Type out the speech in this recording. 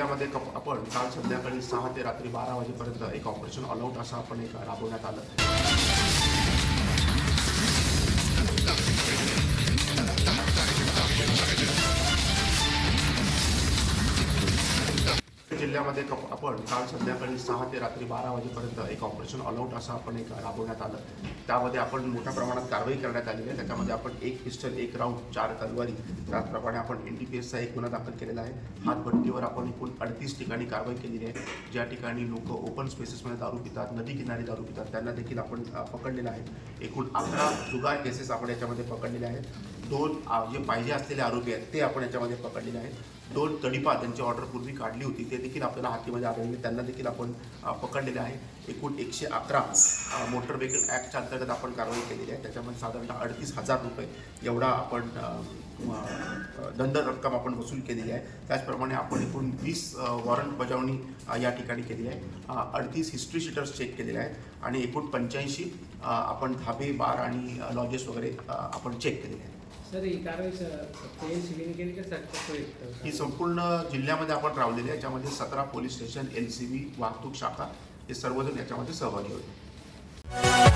जिल्ह्यामध्ये कप आपण काल संध्याकाळी सहा ते रात्री बारा वाजेपर्यंत एक ऑपरेशन ऑलआउट असं आपण एक राबवण्यात आलं. जिल्ह्यामध्ये कप- आपण काल संध्याकाळी सहा ते रात्री बारा वाजेपर्यंत एक ऑपरेशन ऑलआउट असं आपण एक राबवण्यात आलं. त्यामध्ये आपण मोठ्या प्रमाणात कारवाई करण्यात आलेली आहे. त्याच्यामध्ये आपण एक पिस्टल एक राऊंड चार तलवारी त्याचप्रमाणे आपण एन डी पी एसचा एक गुन्हा दाखल केलेला आहे. हातभट्टीवर आपण एकूण अडतीस ठिकाणी कारवाई केलेली आहे. ज्या ठिकाणी लोक ओपन स्पेसेसमध्ये दारू पितात नदी किनारी दारू पितात त्यांना देखील आपण पकडलेलं आहे. एकूण अकरा जुगार केसेस आपण याच्यामध्ये पकडलेले आहेत. दोन जे पाहिजे असलेले आरोपी आहेत ते आपण याच्यामध्ये पकडलेले आहेत. दोन तडीपा त्यांची ऑर्डर पूर्वी काढली होती ते देखील आपल्याला हातीमध्ये आढळले त्यांना देखील आपण पकडलेले आहे. एकूण एकशे अकरा मोटर व्हेकल ॲक्टच्या अंतर्गत आपण कारवाई केलेली आहे. त्याच्यामध्ये साधारणतः अडतीस हजार रुपये एवढा आपण दंड रक्कम आपण वसूल केलेली आहे. त्याचप्रमाणे आपण एकूण वीस वॉरंट बजावणी या ठिकाणी केली आहे. अडतीस हिस्ट्री शीटर्स चेक केलेले आहेत आणि एकूण पंच्याऐंशी आपण धाबे बार आणि लॉजेस वगैरे आपण चेक केलेले आहेत. सर ही कारवाई ही संपूर्ण जिल्ह्यामध्ये आपण रावलेली आहे याच्यामध्ये सतरा police station L C B वाहतूक शाखा हे सर्वजण याच्यामध्ये सहभागी होते.